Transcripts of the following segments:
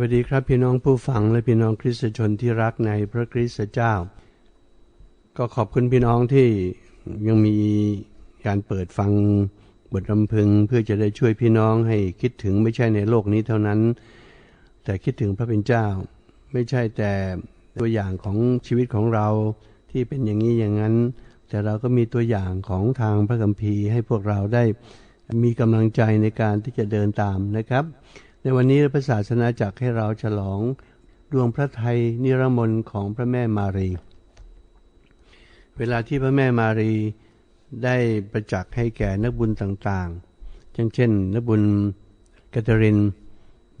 วัสดีครับพี่น้องผู้ฟังและพี่น้องคริสตชนที่รักในพระคริสตเจ้า ก็ขอบคุณพี่น้องที่ยังมีการเปิดฟังบทรำพึง เพื่อจะได้ช่วยพี่น้องให้คิดถึงไม่ใช่ในโลกนี้เท่านั้น แต่คิดถึงพระเป็นเจ้า ไม่ใช่แต่ตัวอย่างของชีวิตของเราที่เป็นอย่างนี้อย่างนั้น แต่เราก็มีตัวอย่างของทางพระคัมภีร์ให้พวกเราได้มีกำลังใจในการที่จะเดินตามนะครับ ในวันนี้พระศาสนาจักให้เราฉลองดวงพระไทยนิรมนของพระแม่มารี เวลาที่พระแม่มารีได้ประจักษ์ให้แก่นักบุญต่างๆอย่างเช่น นักบุญกาตาริน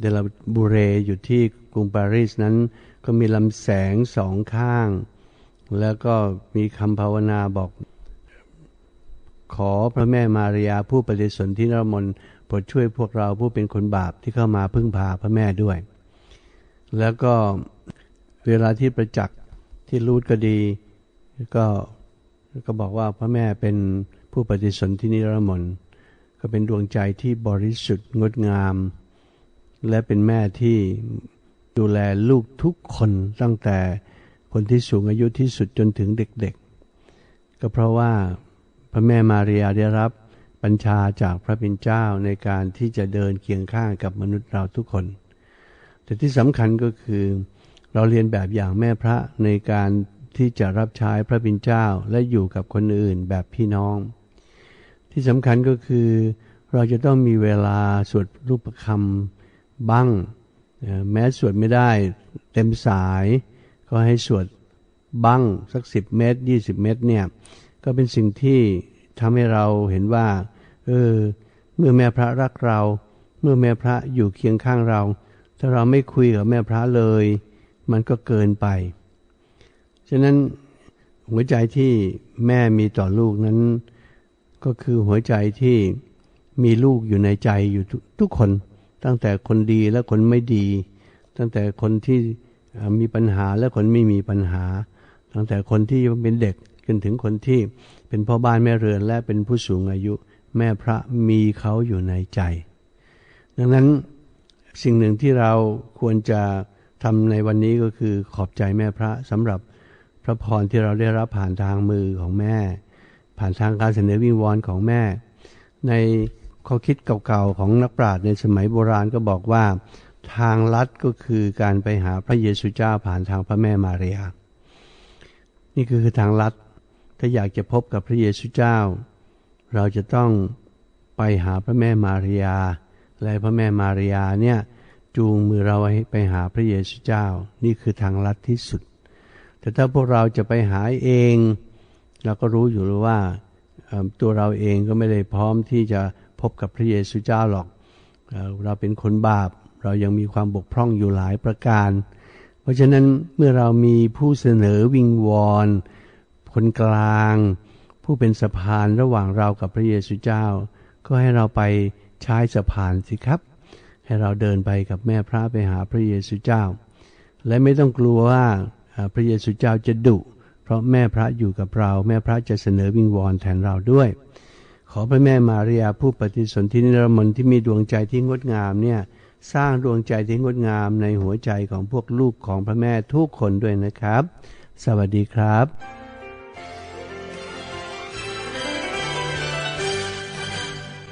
เดลาบูเรอยู่ที่กรุงปารีสนั้น ก็มีลำแสงสองข้าง แล้วก็มีคำภาวนาบอก ขอพระแม่มารียาผู้ปฏิสนธินรมน รดช่วยพวกเราผู้เป็นคนบาปที่เข้ามาพึ่งพาพระแม่ด้วย แล้วก็เวลาที่ประจักษ์ที่รูดก็ดี ก็ก็บอกว่าพระแม่เป็นผู้ปฏิสนธินิรมนก็เป็นดวงใจที่บริสุทธิ์งดงาม และเป็นแม่ที่ดูแลลูกทุกคนตั้งแต่คนที่สูงอายุที่สุดจนถึงเด็กๆ ก็เพราะว่าพระแม่มารียาได้รับ บัญชาจากพระบิดเจ้าในการที่จะเดินเคียงข้างกับมนุษย์เราทุกคน แต่ที่สำคัญก็คือ เราเรียนแบบอย่างแม่พระในการที่จะรับใช้พระบิดเจ้าและอยู่กับคนอื่นแบบพี่น้อง ที่สำคัญก็คือ เราจะต้องมีเวลาสวดรูปคำบ้าง แม้สวดไม่ได้เต็มสาย ก็ให้สวดบ้างสักสิบเมตรยี่สิบเมตรเนี่ย ก็เป็นสิ่งที่ทำให้เราเห็นว่า เออ เมื่อแม่พระรักเรา เมื่อแม่พระอยู่เคียงข้างเรา ถ้าเราไม่คุยกับแม่พระเลย มันก็เกินไป ฉะนั้นหัวใจที่แม่มีต่อลูกนั้น ก็คือหัวใจที่มีลูกอยู่ในใจอยู่ทุกคน ตั้งแต่คนดีและคนไม่ดี ตั้งแต่คนที่มีปัญหาและคนไม่มีปัญหา ตั้งแต่คนที่ยังเป็นเด็กจนถึงคนที่เป็นพ่อบ้านแม่เรือนและเป็นผู้สูงอายุ แม่พระมีเขาอยู่ในใจ ดังนั้นสิ่งหนึ่งที่เราควรจะทำในวันนี้ก็คือขอบใจแม่พระสำหรับพระพรที่เราได้รับผ่านทางมือของแม่ ผ่านทางการเสนอวิงวอนของแม่ ในข้อคิดเก่าๆของนักปราชญ์ในสมัยโบราณก็บอกว่าทางลัดก็คือการไปหาพระเยซูเจ้าผ่านทางพระแม่มารียานี่คือทางลัดถ้าอยากจะพบกับพระเยซูเจ้า เราจะต้องไปหาพระแม่มารียา และพระแม่มารียาเนี่ยจูงมือเราไปหาพระเยซูเจ้า นี่คือทางลัดที่สุด แต่ถ้าพวกเราจะไปหาเอง เราก็รู้อยู่แล้วว่าตัวเราเองก็ไม่ได้พร้อมที่จะพบกับพระเยซูเจ้าหรอกเราเป็นคนบาป เรายังมีความบกพร่องอยู่หลายประการ เพราะฉะนั้นเมื่อเรามีผู้เสนอวิงวอนคนกลาง ผู้เป็นสะพานระหว่างเรากับพระเยซูเจ้า ก็ให้เราไปใช้สะพานสิครับ ให้เราเดินไปกับแม่พระไปหาพระเยซูเจ้า และไม่ต้องกลัวว่าพระเยซูเจ้าจะดุ เพราะแม่พระอยู่กับเรา แม่พระจะเสนอวิงวอนแทนเราด้วย ขอพระแม่มารียาผู้ปฏิสนธินิรมนที่มีดวงใจที่งดงามเนี่ยสร้างดวงใจที่งดงามในหัวใจของพวกลูกของพระแม่ทุกคนด้วยนะครับ สวัสดีครับ